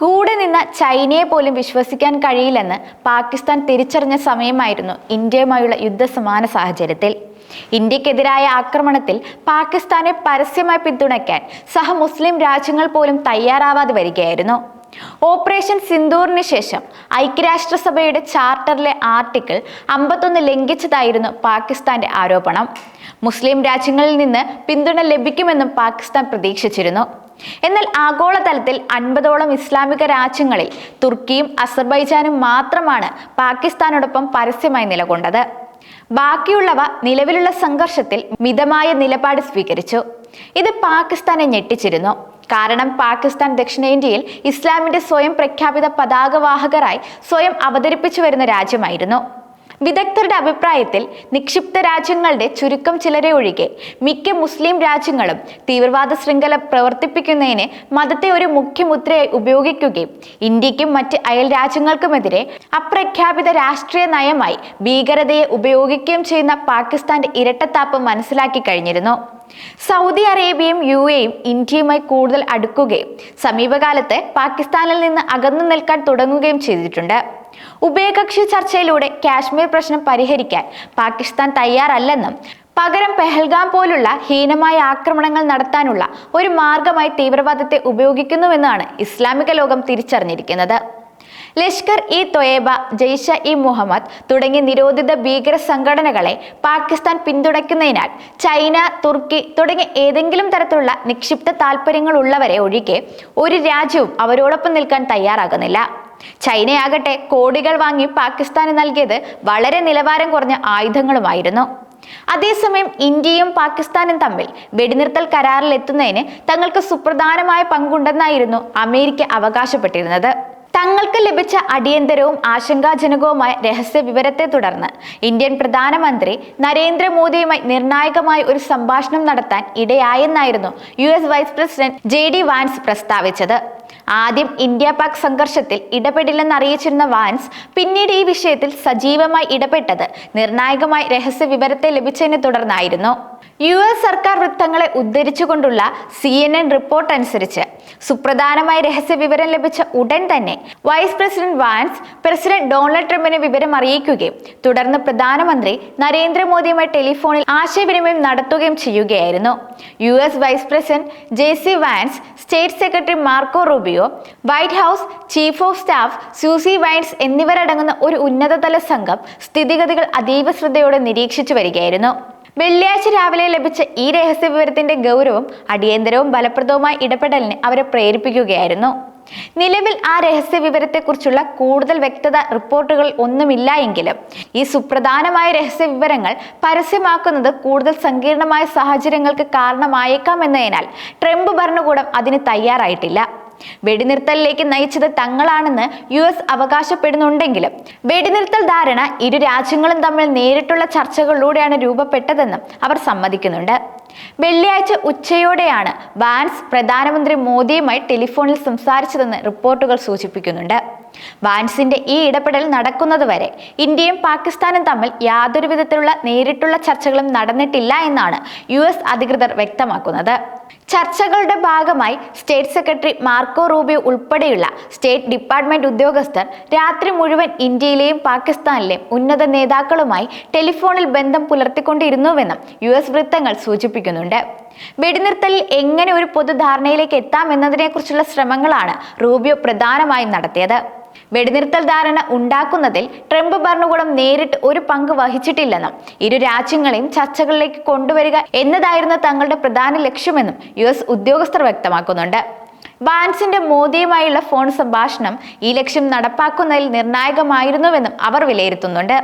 കൂടെ നിന്ന ചൈനയെ പോലും വിശ്വസിക്കാൻ കഴിയില്ലെന്ന് പാകിസ്ഥാൻ തിരിച്ചറിഞ്ഞ സമയമായിരുന്നു ഇന്ത്യയുമായുള്ള യുദ്ധസമാന സാഹചര്യത്തിൽ. ഇന്ത്യക്കെതിരായ ആക്രമണത്തിൽ പാകിസ്ഥാനെ പരസ്യമായി പിന്തുണയ്ക്കാൻ സഹ മുസ്ലിം രാജ്യങ്ങൾ പോലും തയ്യാറാവാതെ വരികയായിരുന്നു. ഓപ്പറേഷൻ സിന്ദൂറിന് ശേഷം ഐക്യരാഷ്ട്രസഭയുടെ ചാർട്ടറിലെ ആർട്ടിക്കിൾ അമ്പത്തൊന്ന് ലംഘിച്ചതായിരുന്നു പാകിസ്ഥാന്റെ ആരോപണം. മുസ്ലിം രാജ്യങ്ങളിൽ നിന്ന് പിന്തുണ ലഭിക്കുമെന്നും പാകിസ്ഥാൻ പ്രതീക്ഷിച്ചിരുന്നു. എന്നാൽ ആഗോളതലത്തിൽ അൻപതോളം ഇസ്ലാമിക രാജ്യങ്ങളിൽ തുർക്കിയും അസർബൈജാനും മാത്രമാണ് പാകിസ്ഥാനോടൊപ്പം പരസ്യമായി നിലകൊണ്ടത്. ബാക്കിയുള്ളവ നിലവിലുള്ള സംഘർഷത്തിൽ മിതമായ നിലപാട് സ്വീകരിച്ചു. ഇത് പാകിസ്ഥാനെ ഞെട്ടിച്ചിരുന്നു. കാരണം പാകിസ്ഥാൻ ദക്ഷിണേന്ത്യയിൽ ഇസ്ലാമിന്റെ സ്വയം പ്രഖ്യാപിത പതാകവാഹകരായി സ്വയം അവതരിപ്പിച്ചു വരുന്ന രാജ്യമായിരുന്നു. വിദഗ്ധരുടെ അഭിപ്രായത്തിൽ നിക്ഷിപ്ത രാജ്യങ്ങളുടെ ചുരുക്കം ചിലരെ ഒഴികെ മിക്ക മുസ്ലിം രാജ്യങ്ങളും തീവ്രവാദ ശൃംഖല പ്രവർത്തിപ്പിക്കുന്നതിന് മതത്തെ ഒരു മുഖ്യമുദ്രയായി ഉപയോഗിക്കുകയും ഇന്ത്യക്കും മറ്റ് അയൽ രാജ്യങ്ങൾക്കുമെതിരെ അപ്രഖ്യാപിത രാഷ്ട്രീയ നയമായി ഭീകരതയെ ഉപയോഗിക്കുകയും ചെയ്യുന്ന പാകിസ്ഥാന്റെ ഇരട്ടത്താപ്പ് മനസ്സിലാക്കി കഴിഞ്ഞിരുന്നു. സൗദി അറേബ്യയും യു എയും ഇന്ത്യയുമായി കൂടുതൽ അടുക്കുകയും സമീപകാലത്ത് പാകിസ്ഥാനിൽ നിന്ന് അകന്നു നിൽക്കാൻ തുടങ്ങുകയും ചെയ്തിട്ടുണ്ട്. ഉഭയകക്ഷി ചർച്ചയിലൂടെ കാശ്മീർ പ്രശ്നം പരിഹരിക്കാൻ പാകിസ്ഥാൻ തയ്യാറല്ലെന്നും പകരം പെഹൽഗാം പോലുള്ള ഹീനമായ ആക്രമണങ്ങൾ നടത്താനുള്ള ഒരു മാർഗമായി തീവ്രവാദത്തെ ഉപയോഗിക്കുന്നുവെന്നാണ് ഇസ്ലാമിക ലോകം തിരിച്ചറിഞ്ഞിരിക്കുന്നത്. ലഷ്കർ ഇ തൊയേബ ജയ്ഷ ഇ മുഹമ്മദ് തുടങ്ങിയ നിരോധിത ഭീകര സംഘടനകളെ പാകിസ്ഥാൻ പിന്തുണയ്ക്കുന്നതിനാൽ ചൈന തുർക്കി തുടങ്ങിയ ഏതെങ്കിലും തരത്തിലുള്ള നിക്ഷിപ്ത താല്പര്യങ്ങളുള്ളവരെ ഒഴികെ ഒരു രാജ്യവും അവരോടൊപ്പം നിൽക്കാൻ തയ്യാറാകുന്നില്ല. ചൈനയാകട്ടെ കോടികൾ വാങ്ങി പാകിസ്ഥാന് നൽകിയത് വളരെ നിലവാരം കുറഞ്ഞ ആയുധങ്ങളുമായിരുന്നു. അതേസമയം ഇന്ത്യയും പാകിസ്ഥാനും തമ്മിൽ വെടിനിർത്തൽ കരാറിൽ എത്തുന്നതിന് തങ്ങൾക്ക് സുപ്രധാനമായ പങ്കുണ്ടെന്നായിരുന്നു അമേരിക്ക അവകാശപ്പെട്ടിരുന്നത്. തങ്ങൾക്ക് ലഭിച്ച അടിയന്തരവും ആശങ്കാജനകവുമായ രഹസ്യ വിവരത്തെ തുടർന്ന് ഇന്ത്യൻ പ്രധാനമന്ത്രി നരേന്ദ്രമോദിയുമായി നിർണായകമായ ഒരു സംഭാഷണം നടത്താൻ ഇടയായെന്നായിരുന്നു U vice president J Vance പ്രസ്താവിച്ചത്. ആദ്യം ഇന്ത്യ പാക് സംഘർഷത്തിൽ ഇടപെടില്ലെന്ന് അറിയിച്ചിരുന്ന വാൻസ് പിന്നീട് ഈ വിഷയത്തിൽ സജീവമായി ഇടപെട്ടത് നിർണായകമായി രഹസ്യ വിവരത്തെ ലഭിച്ചതിനെ തുടർന്നായിരുന്നു. യു എസ് സർക്കാർ വൃത്തങ്ങളെ ഉദ്ധരിച്ചുകൊണ്ടുള്ള സി എൻ എൻ റിപ്പോർട്ട് അനുസരിച്ച് സുപ്രധാനമായ രഹസ്യ വിവരം ലഭിച്ച ഉടൻ തന്നെ vice president Vance president Donald ട്രംപിനെ വിവരം അറിയിക്കുകയും തുടർന്ന് പ്രധാനമന്ത്രി നരേന്ദ്രമോദിയുമായി ടെലിഫോണിൽ ആശയവിനിമയം നടത്തുകയും ചെയ്യുകയായിരുന്നു. U S vice president J C Vance state secretary Marco Rubio White House chief of staff Susie Wiles എന്നിവരടങ്ങുന്ന ഒരു ഉന്നതതല സംഘം സ്ഥിതിഗതികൾ അതീവ ശ്രദ്ധയോടെ നിരീക്ഷിച്ചു വരികയായിരുന്നു. വെള്ളിയാഴ്ച രാവിലെ ലഭിച്ച ഈ രഹസ്യ വിവരത്തിന്റെ ഗൗരവം അടിയന്തരവും ഫലപ്രദവുമായ ഇടപെടലിന് അവരെ പ്രേരിപ്പിക്കുകയായിരുന്നു. നിലവിൽ ആ രഹസ്യ വിവരത്തെക്കുറിച്ചുള്ള കൂടുതൽ വ്യക്തത റിപ്പോർട്ടുകൾ ഒന്നുമില്ല എങ്കിലും ഈ സുപ്രധാനമായ രഹസ്യ വിവരങ്ങൾ പരസ്യമാക്കുന്നത് കൂടുതൽ സങ്കീർണമായ സാഹചര്യങ്ങൾക്ക് കാരണമായേക്കാം എന്നതിനാൽ ട്രംപ് ഭരണകൂടം അതിന് തയ്യാറായിട്ടില്ല. വെടിനിർത്തലിലേക്ക് നയിച്ചത് തങ്ങളാണെന്ന് യു എസ് അവകാശപ്പെടുന്നുണ്ടെങ്കിലും വെടിനിർത്തൽ ധാരണ ഇരു രാജ്യങ്ങളും തമ്മിൽ നേരിട്ടുള്ള ചർച്ചകളിലൂടെയാണ് രൂപപ്പെട്ടതെന്നും അവർ സമ്മതിക്കുന്നുണ്ട്. വെള്ളിയാഴ്ച ഉച്ചയോടെയാണ് വാൻസ് പ്രധാനമന്ത്രി മോദിയുമായി ടെലിഫോണിൽ സംസാരിച്ചതെന്ന് റിപ്പോർട്ടുകൾ സൂചിപ്പിക്കുന്നുണ്ട്. വാൻസിന്റെ ഈ ഇടപെടൽ നടക്കുന്നതുവരെ ഇന്ത്യയും പാകിസ്ഥാനും തമ്മിൽ യാതൊരു വിധത്തിലുള്ള നേരിട്ടുള്ള ചർച്ചകളും നടന്നിട്ടില്ല എന്നാണ് യു എസ് അധികൃതർ വ്യക്തമാക്കുന്നത്. ചർച്ചകളുടെ ഭാഗമായി സ്റ്റേറ്റ് സെക്രട്ടറി മാർക്കോ റൂബിയോ ഉൾപ്പെടെയുള്ള സ്റ്റേറ്റ് ഡിപ്പാർട്ട്മെന്റ് ഉദ്യോഗസ്ഥർ രാത്രി മുഴുവൻ ഇന്ത്യയിലെയും പാകിസ്ഥാനിലെയും ഉന്നത നേതാക്കളുമായി ടെലിഫോണിൽ ബന്ധം പുലർത്തിക്കൊണ്ടിരുന്നുവെന്നും യു എസ് വൃത്തങ്ങൾ സൂചിപ്പിക്കുന്നുണ്ട്. വെടിനിർത്തലിൽ എങ്ങനെ ഒരു പൊതുധാരണയിലേക്ക് എത്താം എന്നതിനെക്കുറിച്ചുള്ള ശ്രമങ്ങളാണ് റൂബിയോ പ്രധാനമായും നടത്തിയത്. വെടിനിർത്തൽ ധാരണ ഉണ്ടാക്കുന്നതിൽ ട്രംപ് ഭരണകൂടം നേരിട്ട് ഒരു പങ്ക് വഹിച്ചിട്ടില്ലെന്നും ഇരു രാജ്യങ്ങളെയും ചർച്ചകളിലേക്ക് കൊണ്ടുവരിക എന്നതായിരുന്നു തങ്ങളുടെ പ്രധാന ലക്ഷ്യമെന്നും യു ഉദ്യോഗസ്ഥർ വ്യക്തമാക്കുന്നുണ്ട്. വാൻസിന്റെ മോദിയുമായുള്ള ഫോൺ സംഭാഷണം ഈ ലക്ഷ്യം നടപ്പാക്കുന്നതിൽ നിർണായകമായിരുന്നുവെന്നും അവർ വിലയിരുത്തുന്നുണ്ട്.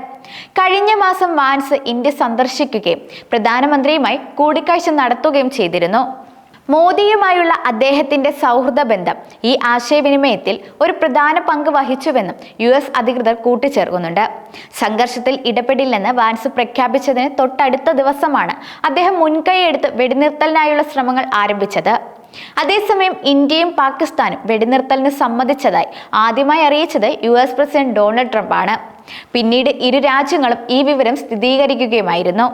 കഴിഞ്ഞ മാസം വാൻസ് ഇന്ത്യ സന്ദർശിക്കുകയും പ്രധാനമന്ത്രിയുമായി കൂടിക്കാഴ്ച നടത്തുകയും ചെയ്തിരുന്നു. മോദിയുമായുള്ള അദ്ദേഹത്തിന്റെ സൗഹൃദ ബന്ധം ഈ ആശയവിനിമയത്തിൽ ഒരു പ്രധാന പങ്ക് വഹിച്ചുവെന്നും യു എസ് അധികൃതർ കൂട്ടിച്ചേർക്കുന്നുണ്ട്. സംഘർഷത്തിൽ ഇടപെടില്ലെന്ന് വാൻസ് പ്രഖ്യാപിച്ചതിന് തൊട്ടടുത്ത ദിവസമാണ് അദ്ദേഹം മുൻകൈയെടുത്ത് വെടിനിർത്തലിനായുള്ള ശ്രമങ്ങൾ ആരംഭിച്ചത്. അതേസമയം ഇന്ത്യയും പാകിസ്ഥാനും വെടിനിർത്തലിന് സമ്മതിച്ചതായി ആദ്യമായി അറിയിച്ചത് U S president Donald Trump ആണ് പിന്നീട് ഇരു രാജ്യങ്ങളും ഈ വിവരം സ്ഥിരീകരിക്കുകയുമായിരുന്നു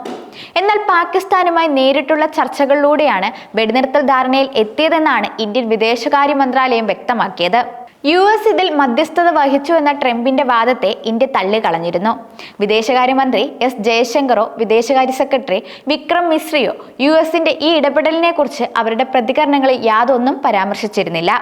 എന്നാൽ പാകിസ്ഥാനുമായി നേരിട്ടുള്ള ചർച്ചകളിലൂടെയാണ് വെടിനിർത്തൽ ധാരണയിൽ എത്തിയതെന്നാണ് ഇന്ത്യൻ വിദേശകാര്യ മന്ത്രാലയം വ്യക്തമാക്കിയത്. യു എസ് ഇതിൽ മധ്യസ്ഥത വഹിച്ചു എന്ന ട്രംപിന്റെ വാദത്തെ ഇന്ത്യ തള്ളിക്കളഞ്ഞിരുന്നു. വിദേശകാര്യമന്ത്രി എസ് ജയശങ്കറോ വിദേശകാര്യ സെക്രട്ടറി വിക്രം മിശ്രിയോ യു എസിന്റെ ഈ ഇടപെടലിനെക്കുറിച്ച് അവരുടെ പ്രതികരണങ്ങളിൽ യാതൊന്നും പരാമർശിച്ചിരുന്നില്ല.